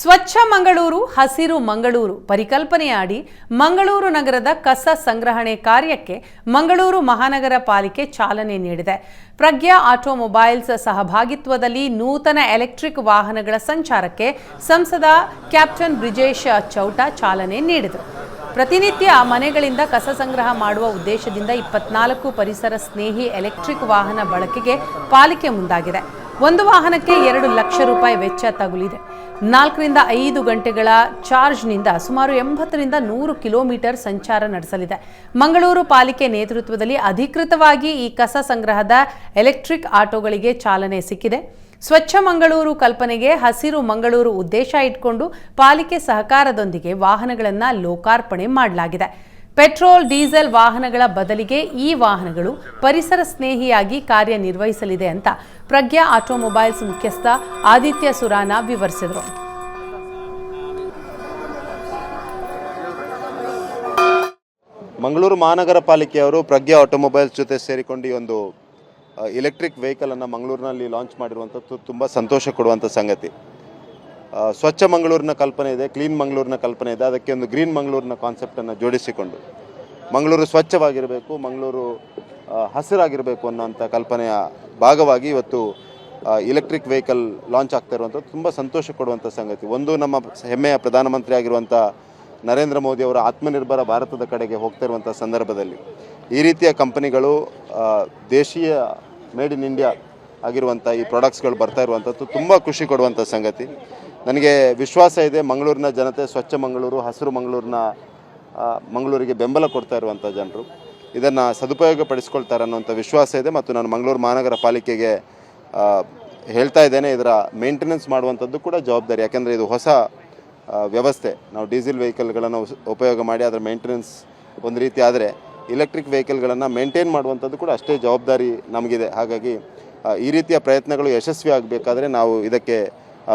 ಸ್ವಚ್ಛ ಮಂಗಳೂರು, ಹಸಿರು ಮಂಗಳೂರು ಪರಿಕಲ್ಪನೆಯಾಡಿ ಮಂಗಳೂರು ನಗರದ ಕಸ ಸಂಗ್ರಹಣೆ ಕಾರ್ಯಕ್ಕೆ ಮಂಗಳೂರು ಮಹಾನಗರ ಪಾಲಿಕೆ ಚಾಲನೆ ನೀಡಿದೆ. ಪ್ರಜ್ಞಾ ಆಟೋಮೊಬೈಲ್ಸ್ ಸಹಭಾಗಿತ್ವದಲ್ಲಿ ನೂತನ ಎಲೆಕ್ಟ್ರಿಕ್ ವಾಹನಗಳ ಸಂಚಾರಕ್ಕೆ ಸಂಸದ ಕ್ಯಾಪ್ಟನ್ ಬ್ರಿಜೇಶ್ ಚೌಟ ಚಾಲನೆ ನೀಡಿದರು. ಪ್ರತಿನಿತ್ಯ ಮನೆಗಳಿಂದ ಕಸ ಸಂಗ್ರಹ ಮಾಡುವ ಉದ್ದೇಶದಿಂದ ಇಪ್ಪತ್ನಾಲ್ಕು ಪರಿಸರ ಸ್ನೇಹಿ ಎಲೆಕ್ಟ್ರಿಕ್ ವಾಹನ ಬಳಕೆಗೆ ಪಾಲಿಕೆ ಮುಂದಾಗಿದೆ. ಒಂದು ವಾಹನಕ್ಕೆ ಎರಡು ಲಕ್ಷ ರೂಪಾಯಿ ವೆಚ್ಚ ತಗುಲಿದೆ. ನಾಲ್ಕರಿಂದ ಐದು ಗಂಟೆಗಳ ಚಾರ್ಜ್ನಿಂದ ಸುಮಾರು ಎಂಬತ್ತರಿಂದ ನೂರು ಕಿಲೋಮೀಟರ್ ಸಂಚಾರ ನಡೆಸಲಿದೆ. ಮಂಗಳೂರು ಪಾಲಿಕೆ ನೇತೃತ್ವದಲ್ಲಿ ಅಧಿಕೃತವಾಗಿ ಈ ಕಸ ಸಂಗ್ರಹದ ಎಲೆಕ್ಟ್ರಿಕ್ ಆಟೋಗಳಿಗೆ ಚಾಲನೆ ಸಿಕ್ಕಿದೆ. ಸ್ವಚ್ಛ ಮಂಗಳೂರು ಕಲ್ಪನೆಗೆ ಹಸಿರು ಮಂಗಳೂರು ಉದ್ದೇಶ ಇಟ್ಕೊಂಡು ಪಾಲಿಕೆ ಸಹಕಾರದೊಂದಿಗೆ ವಾಹನಗಳನ್ನು ಲೋಕಾರ್ಪಣೆ ಮಾಡಲಾಗಿದೆ. ಪೆಟ್ರೋಲ್, ಡೀಸೆಲ್ ವಾಹನಗಳ ಬದಲಿಗೆ ಈ ವಾಹನಗಳು ಪರಿಸರ ಸ್ನೇಹಿಯಾಗಿ ಕಾರ್ಯನಿರ್ವಹಿಸಲಿದೆ ಅಂತ ಪ್ರಜ್ಞಾ ಆಟೋಮೊಬೈಲ್ಸ್ ಮುಖ್ಯಸ್ಥ ಆದಿತ್ಯ ಸುರಾನ ವಿವರಿಸಿದರು. ಮಂಗಳೂರು ಮಹಾನಗರ ಪಾಲಿಕೆಯವರು ಪ್ರಜ್ಞಾ ಆಟೋಮೊಬೈಲ್ಸ್ ಜೊತೆ ಸೇರಿಕೊಂಡು ಈ ಒಂದು ಇಲೆಕ್ಟ್ರಿಕ್ ವೆಹಿಕಲನ್ನು ಮಂಗಳೂರಿನಲ್ಲಿ ಲಾಂಚ್ ಮಾಡಿರುವಂಥದ್ದು ತುಂಬ ಸಂತೋಷ ಕೊಡುವಂಥ ಸಂಗತಿ. ಸ್ವಚ್ಛ ಮಂಗಳೂರಿನ ಕಲ್ಪನೆ ಇದೆ, ಕ್ಲೀನ್ ಮಂಗಳೂರಿನ ಕಲ್ಪನೆ ಇದೆ. ಅದಕ್ಕೆ ಒಂದು ಗ್ರೀನ್ ಮಂಗಳೂರಿನ ಕಾನ್ಸೆಪ್ಟನ್ನು ಜೋಡಿಸಿಕೊಂಡು, ಮಂಗಳೂರು ಸ್ವಚ್ಛವಾಗಿರಬೇಕು, ಮಂಗಳೂರು ಹಸಿರಾಗಿರಬೇಕು ಅನ್ನೋಂಥ ಕಲ್ಪನೆಯ ಭಾಗವಾಗಿ ಇವತ್ತು ಇಲೆಕ್ಟ್ರಿಕ್ ವೆಹಿಕಲ್ ಲಾಂಚ್ ಆಗ್ತಾ ಇರುವಂಥದ್ದು ತುಂಬ ಸಂತೋಷ ಕೊಡುವಂಥ ಸಂಗತಿ. ಒಂದು ನಮ್ಮ ಹೆಮ್ಮೆಯ ಪ್ರಧಾನಮಂತ್ರಿ ಆಗಿರುವಂಥ ನರೇಂದ್ರ ಮೋದಿ ಅವರ ಆತ್ಮನಿರ್ಭರ ಭಾರತದ ಕಡೆಗೆ ಹೋಗ್ತಾ ಇರುವಂಥ ಸಂದರ್ಭದಲ್ಲಿ ಈ ರೀತಿಯ ಕಂಪನಿಗಳು ದೇಶೀಯ ಮೇಡ್ ಇನ್ ಇಂಡಿಯಾ ಆಗಿರುವಂಥ ಈ ಪ್ರಾಡಕ್ಟ್ಸ್ಗಳು ಬರ್ತಾ ಇರುವಂಥದ್ದು ತುಂಬ ಖುಷಿ ಕೊಡುವಂಥ ಸಂಗತಿ. ನನಗೆ ವಿಶ್ವಾಸ ಇದೆ, ಮಂಗಳೂರಿನ ಜನತೆ, ಸ್ವಚ್ಛ ಮಂಗಳೂರು, ಹಸಿರು ಮಂಗಳೂರಿನ ಮಂಗಳೂರಿಗೆ ಬೆಂಬಲ ಕೊಡ್ತಾ ಇರುವಂಥ ಜನರು. ಇದನ್ನು ಸದುಪಯೋಗ ಪಡಿಸ್ಕೊಳ್ತಾರೆ ಅನ್ನೋಂಥ ವಿಶ್ವಾಸ ಇದೆ ಮತ್ತು ನಾನು ಮಂಗಳೂರು ಮಹಾನಗರ ಪಾಲಿಕೆಗೆ ಹೇಳ್ತಾ ಇದ್ದೇನೆ, ಇದರ ಮೇಂಟೆನೆನ್ಸ್ ಮಾಡುವಂಥದ್ದು ಕೂಡ ಜವಾಬ್ದಾರಿ. ಯಾಕೆಂದರೆ ಇದು ಹೊಸ ವ್ಯವಸ್ಥೆ. ನಾವು ಡೀಸೆಲ್ ವೆಹಿಕಲ್ಗಳನ್ನು ಉಪಯೋಗ ಮಾಡಿ ಅದರ ಮೇಂಟೆನೆನ್ಸ್ ಒಂದು ರೀತಿ ಆದರೆ ಇಲೆಕ್ಟ್ರಿಕ್ ವೆಹಿಕಲ್ಗಳನ್ನು ಮೇಂಟೈನ್ ಮಾಡುವಂಥದ್ದು ಕೂಡ ಅಷ್ಟೇ ಜವಾಬ್ದಾರಿ ನಮಗಿದೆ. ಹಾಗಾಗಿ ಈ ರೀತಿಯ ಪ್ರಯತ್ನಗಳು ಯಶಸ್ವಿ ಆಗಬೇಕಾದ್ರೆ ನಾವು ಇದಕ್ಕೆ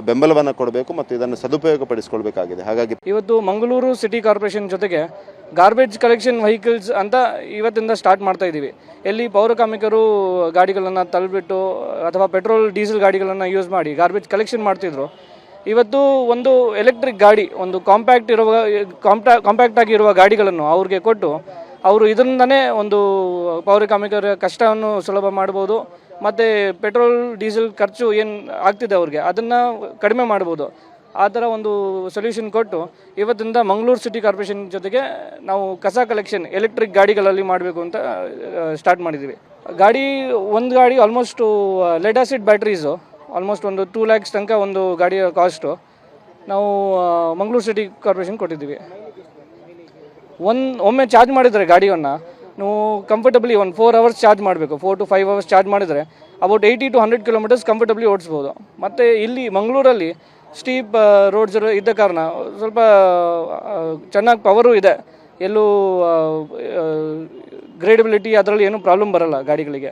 ಬೆಂಬಲವನ್ನು ಕೊಡಬೇಕು ಮತ್ತು ಇದನ್ನು ಸದುಪಯೋಗ ಪಡಿಸ್ಕೊಳ್ಬೇಕಾಗಿದೆ ಹಾಗಾಗಿ ಇವತ್ತು ಮಂಗಳೂರು ಸಿಟಿ ಕಾರ್ಪೊರೇಷನ್ ಜೊತೆಗೆ ಗಾರ್ಬೇಜ್ ಕಲೆಕ್ಷನ್ ವೆಹಿಕಲ್ಸ್ ಅಂತ ಇವತ್ತಿಂದ ಸ್ಟಾರ್ಟ್ ಮಾಡ್ತಾ ಇದ್ದೀವಿ ಎಲ್ಲಿ ಪೌರ ಕಾರ್ಮಿಕರು ಗಾಡಿಗಳನ್ನು ತಳ್ಳಿಬಿಟ್ಟು ಅಥವಾ ಪೆಟ್ರೋಲ್ ಡೀಸೆಲ್ ಗಾಡಿಗಳನ್ನು ಯೂಸ್ ಮಾಡಿ ಗಾರ್ಬೇಜ್ ಕಲೆಕ್ಷನ್ ಮಾಡ್ತಿದ್ರು. ಇವತ್ತು ಒಂದು ಎಲೆಕ್ಟ್ರಿಕ್ ಗಾಡಿ, ಒಂದು ಕಾಂಪ್ಯಾಕ್ಟ್ ಇರುವ ಕಾಂಪ್ಟಾ ಕಾಂಪ್ಯಾಕ್ಟ್ ಆಗಿರುವ ಗಾಡಿಗಳನ್ನು ಅವ್ರಿಗೆ ಕೊಟ್ಟು, ಅವರು ಇದರಿಂದನೇ ಒಂದು ಪೌರ ಕಾರ್ಮಿಕರ ಕಷ್ಟವನ್ನು ಸುಲಭ ಮಾಡ್ಬೋದು. ಮತ್ತು ಪೆಟ್ರೋಲ್, ಡೀಸೆಲ್ ಖರ್ಚು ಏನು ಆಗ್ತಿದೆ ಅವ್ರಿಗೆ? ಅದನ್ನು ಕಡಿಮೆ ಮಾಡ್ಬೋದು. ಆ ಥರ ಒಂದು ಸೊಲ್ಯೂಷನ್ ಕೊಟ್ಟು ಇವತ್ತಿಂದ ಮಂಗಳೂರು ಸಿಟಿ ಕಾರ್ಪೊರೇಷನ್ ಜೊತೆಗೆ ನಾವು ಕಸ ಕಲೆಕ್ಷನ್ ಎಲೆಕ್ಟ್ರಿಕ್ ಗಾಡಿಗಳಲ್ಲಿ ಮಾಡಬೇಕು ಅಂತ ಸ್ಟಾರ್ಟ್ ಮಾಡಿದ್ದೀವಿ ಗಾಡಿ, ಒಂದು ಗಾಡಿ almost lead acid batteries almost ಒಂದು ಟೂ ಲ್ಯಾಕ್ಸ್ ತನಕ ಒಂದು ಗಾಡಿಯ ಕಾಸ್ಟು ನಾವು ಮಂಗಳೂರು ಸಿಟಿ ಕಾರ್ಪೊರೇಷನ್ ಕೊಟ್ಟಿದ್ದೀವಿ. ಒಂದು, ಒಮ್ಮೆ ಚಾರ್ಜ್ ಮಾಡಿದರೆ ಗಾಡಿಯನ್ನು ನೀವು ಕಂಫರ್ಟಬ್ಲಿ ಒಂದು ಫೋರ್ ಅವರ್ಸ್ ಚಾರ್ಜ್ ಮಾಡಬೇಕು. Four to five hours charge ಮಾಡಿದರೆ about eighty to hundred kilometres comfortably ಓಡಿಸ್ಬೋದು. ಮತ್ತು ಇಲ್ಲಿ ಮಂಗಳೂರಲ್ಲಿ ಸ್ಟೀಪ್ ರೋಡ್ಸ್ ಇದ್ದ ಕಾರಣ ಸ್ವಲ್ಪ ಚೆನ್ನಾಗಿ ಪವರು ಇದೆ. ಎಲ್ಲೂ ಗ್ರೇಡಬಿಲಿಟಿ ಅದರಲ್ಲಿ ಏನೂ ಪ್ರಾಬ್ಲಮ್ ಬರಲ್ಲ ಗಾಡಿಗಳಿಗೆ.